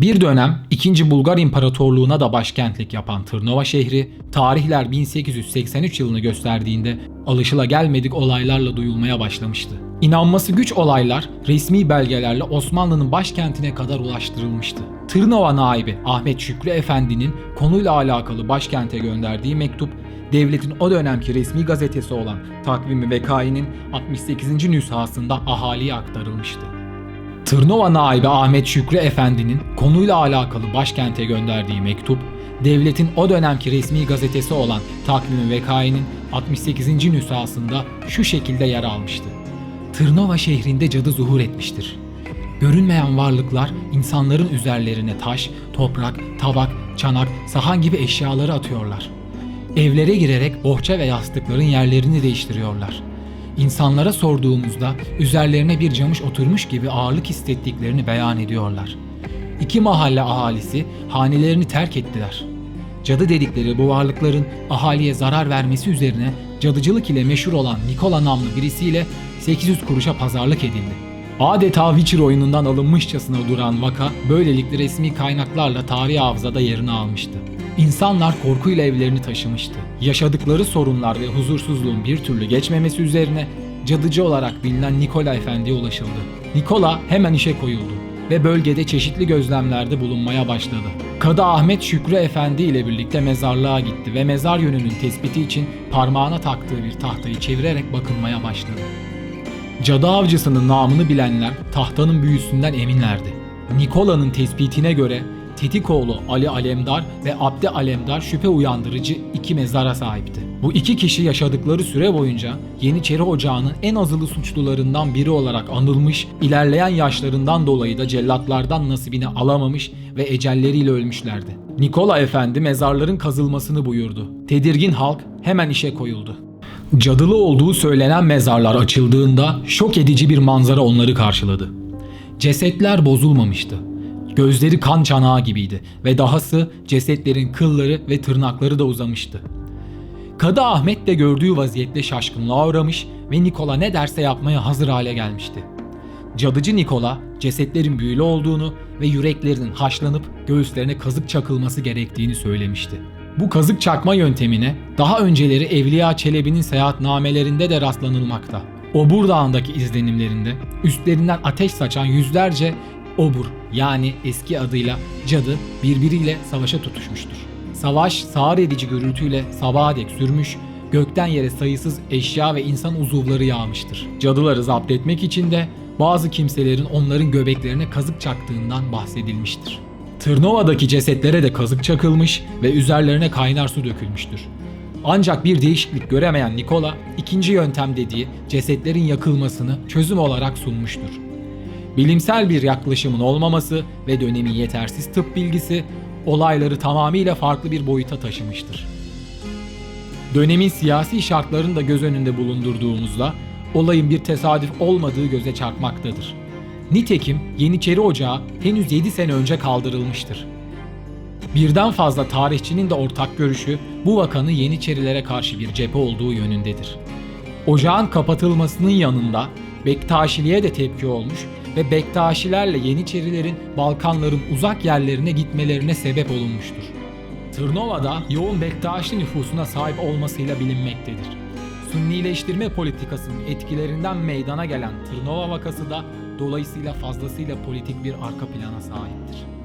Bir dönem 2. Bulgar İmparatorluğu'na da başkentlik yapan Tırnova şehri, tarihler 1883 yılını gösterdiğinde alışılagelmedik olaylarla duyulmaya başlamıştı. İnanması güç olaylar resmi belgelerle Osmanlı'nın başkentine kadar ulaştırılmıştı. Tırnova naibi Ahmet Şükrü Efendi'nin konuyla alakalı başkente gönderdiği mektup, devletin o dönemki resmi gazetesi olan Takvimi Vekai'nin 68. nüshasında ahaliye aktarılmıştı. Tırnova naibi Ahmet Şükrü Efendi'nin konuyla alakalı başkente gönderdiği mektup, devletin o dönemki resmi gazetesi olan Takvim-i Vekai'nin 68. nüshasında şu şekilde yer almıştı. Tırnova şehrinde cadı zuhur etmiştir. Görünmeyen varlıklar insanların üzerlerine taş, toprak, tabak, çanak, sahan gibi eşyaları atıyorlar. Evlere girerek bohça ve yastıkların yerlerini değiştiriyorlar. İnsanlara sorduğumuzda üzerlerine bir camış oturmuş gibi ağırlık hissettiklerini beyan ediyorlar. İki mahalle ahalisi hanelerini terk ettiler. Cadı dedikleri bu varlıkların ahaliye zarar vermesi üzerine cadıcılık ile meşhur olan Nikola namlı birisiyle 800 kuruşa pazarlık edildi. Adeta Witcher oyunundan alınmışçasına duran vaka böylelikle resmi kaynaklarla tarih hafızada yerini almıştı. İnsanlar korkuyla evlerini taşımıştı. Yaşadıkları sorunlar ve huzursuzluğun bir türlü geçmemesi üzerine cadıcı olarak bilinen Nikola Efendi'ye ulaşıldı. Nikola hemen işe koyuldu ve bölgede çeşitli gözlemlerde bulunmaya başladı. Kadı Ahmet Şükrü Efendi ile birlikte mezarlığa gitti ve mezar yönünün tespiti için parmağına taktığı bir tahtayı çevirerek bakınmaya başladı. Cadı avcısının namını bilenler tahtanın büyüsünden eminlerdi. Nikola'nın tespitine göre Tetikoğlu Ali Alemdar ve Abdi Alemdar şüphe uyandırıcı iki mezara sahipti. Bu iki kişi yaşadıkları süre boyunca Yeniçeri Ocağı'nın en azılı suçlularından biri olarak anılmış, ilerleyen yaşlarından dolayı da cellatlardan nasibini alamamış ve ecelleriyle ölmüşlerdi. Nikola Efendi mezarların kazılmasını buyurdu. Tedirgin halk hemen işe koyuldu. Cadılı olduğu söylenen mezarlar açıldığında şok edici bir manzara onları karşıladı. Cesetler bozulmamıştı. Gözleri kan çanağı gibiydi ve dahası cesetlerin kılları ve tırnakları da uzamıştı. Kadı Ahmet de gördüğü vaziyette şaşkınlığa uğramış ve Nikola ne derse yapmaya hazır hale gelmişti. Cadıcı Nikola cesetlerin büyülü olduğunu ve yüreklerinin haşlanıp göğüslerine kazık çakılması gerektiğini söylemişti. Bu kazık çakma yöntemine daha önceleri Evliya Çelebi'nin seyahatnamelerinde de rastlanılmakta. Obur Dağı'ndaki izlenimlerinde üstlerinden ateş saçan yüzlerce obur yani eski adıyla cadı birbiriyle savaşa tutuşmuştur. Savaş sağır edici gürültüyle sabaha dek sürmüş, gökten yere sayısız eşya ve insan uzuvları yağmıştır. Cadıları zapt etmek için de bazı kimselerin onların göbeklerine kazık çaktığından bahsedilmiştir. Tırnova'daki cesetlere de kazık çakılmış ve üzerlerine kaynar su dökülmüştür. Ancak bir değişiklik göremeyen Nikola, ikinci yöntem dediği cesetlerin yakılmasını çözüm olarak sunmuştur. Bilimsel bir yaklaşımın olmaması ve dönemin yetersiz tıp bilgisi olayları tamamıyla farklı bir boyuta taşımıştır. Dönemin siyasi şartlarını da göz önünde bulundurduğumuzda olayın bir tesadüf olmadığı göze çarpmaktadır. Nitekim Yeniçeri Ocağı henüz 7 sene önce kaldırılmıştır. Birden fazla tarihçinin de ortak görüşü bu vakanın Yeniçerilere karşı bir cephe olduğu yönündedir. Ocağın kapatılmasının yanında Bektaşiliğe de tepki olmuş ve Bektaşilerle Yeniçerilerin Balkanların uzak yerlerine gitmelerine sebep olunmuştur. Tırnova'da yoğun Bektaşi nüfusuna sahip olmasıyla bilinmektedir. Sünnileştirme politikasının etkilerinden meydana gelen Tırnova vakası da dolayısıyla fazlasıyla politik bir arka plana sahiptir.